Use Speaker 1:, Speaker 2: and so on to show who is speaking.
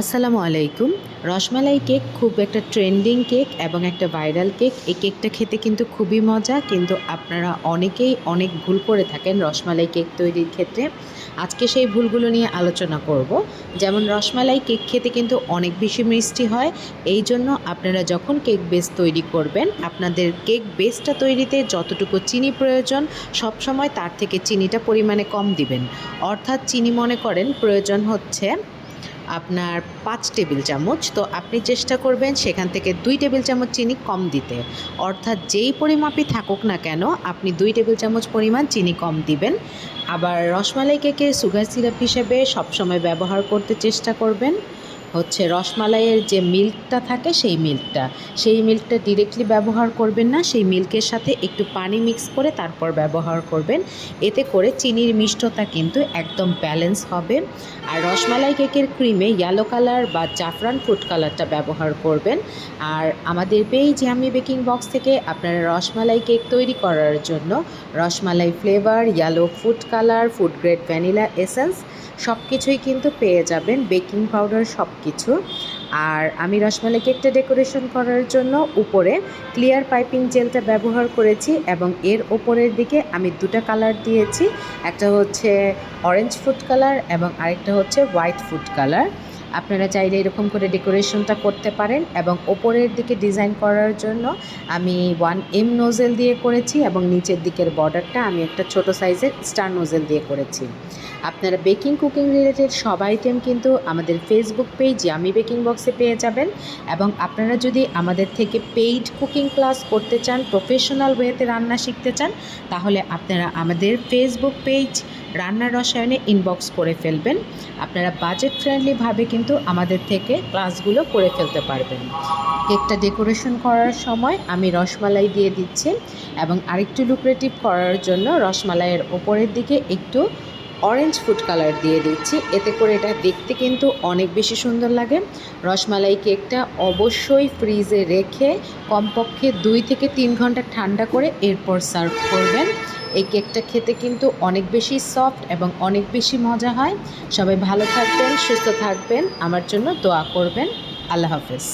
Speaker 1: আসসালামু আলাইকুম। রসমালাই কেক খুব একটা ট্রেন্ডিং কেক এবং একটা ভাইরাল কেক। এই কেকটা খেতে কিন্তু খুবই মজা, কিন্তু আপনারা অনেকেই অনেক ভুল করে থাকেন রসমালাই কেক তৈরির ক্ষেত্রে। আজকে সেই ভুলগুলো নিয়ে আলোচনা করব। যেমন রসমালাই কেক খেতে কিন্তু অনেক বেশি মিষ্টি হয়। এই জন্য আপনারা যখন কেক বেস তৈরি করবেন, আপনাদের কেক বেসটা তৈরিতে যতটুকু চিনি প্রয়োজন সবসময় তার থেকে চিনিটা পরিমাণে কম দিবেন। অর্থাৎ চিনি মনে করেন প্রয়োজন হচ্ছে আপনার পাঁচ টেবিল চামচ। তো আপনি চেষ্টা করবেন সেখান থেকে দুই টেবিল চামচ চিনি কম দিতে। অর্থাৎ যেই পরিমাপই থাকুক না কেন, আপনি দুই টেবিল চামচ পরিমাণ চিনি কম দিবেন। আবার রসমালাই কেকে সুগার সিরাপ হিসেবে সবসময় ব্যবহার করতে চেষ্টা করবেন। হচ্ছে রসমালাইয়ের যে মিল্কটা থাকে সেই মিল্কটা। সেই মিল্কটা ডিরেক্টলি ব্যবহার করবেন না, সেই মিল্কের সাথে একটু পানি মিক্স করে তারপর ব্যবহার করবেন। এতে করে চিনির মিষ্টতা কিন্তু একদম ব্যালেন্স হবে। আর রসমালাই কেকের ক্রিমে ইয়েলো কালার বা জাফরান ফুড কালারটা ব্যবহার করবেন। আর আমাদের পেজ আমি বেকিং বক্স থেকে আপনারা রসমালাই কেক তৈরি করার জন্য rasmalai flavour yellow food colour food grade vanilla essence সব কিছুই কিন্তু পেয়ে যাবেন, বেকিং পাউডার সব কিছু আর আমি রসমালাই কেকটা ডেকোরেশন করার জন্য উপরে ক্লিয়ার পাইপিং জেলটা ব্যবহার করেছি এবং এর ওপরের দিকে আমি দুটো কালার দিয়েছি, একটা হচ্ছে অরেঞ্জ ফুড কালার এবং আরেকটা হচ্ছে হোয়াইট ফুড কালার। আপনারা চাইলে এরকম করে ডেকোরেশনটা করতে পারেন এবং ওপরের দিকে ডিজাইন করার জন্য আমি ওয়ান এম নোজেল দিয়ে করেছি এবং নিচের দিকের বর্ডারটা আমি একটা ছোট সাইজের স্টার নোজেল দিয়ে করেছি। আপনারা বেকিং কুকিং রিলেটেড সব আইটেম কিন্তু আমাদের ফেসবুক পেজ আমি বেকিং বক্সে পেয়ে যাবেন এবং আপনারা যদি আমাদের থেকে পেইড কুকিং ক্লাস করতে চান প্রফেশনাল ওয়েতে রান্না শিখতে চান, তাহলে আপনারা আমাদের ফেসবুক পেজ রান্নার রসায়নে ইনবক্স করে ফেলবেন। আপনারা বাজেট ফ্রেন্ডলিভাবে কিন্তু আমাদের থেকে ক্লাসগুলো করে ফেলতে পারবেন। কেকটা ডেকোরেশন করার সময় আমি রসমালাই দিয়ে দিচ্ছি এবং আরেকটু লুক্রেটিভ করার জন্য রসমালাইয়ের ওপরের দিকে একটু অরেঞ্জ ফুড কালার দিয়ে দিচ্ছি। এতে করে এটা দেখতে কিন্তু অনেক বেশি সুন্দর লাগে। রসমালাই কেকটা অবশ্যই ফ্রিজে রেখে কমপক্ষে দুই থেকে তিন ঘণ্টা ঠান্ডা করে এরপর সার্ভ করবেন। এই কেকটা খেতে কিন্তু অনেক বেশি সফট এবং অনেক বেশি মজা হয়। সবাই ভালো থাকবেন, সুস্থ থাকবেন। আমার জন্য দোয়া করবেন। আল্লাহ হাফেজ।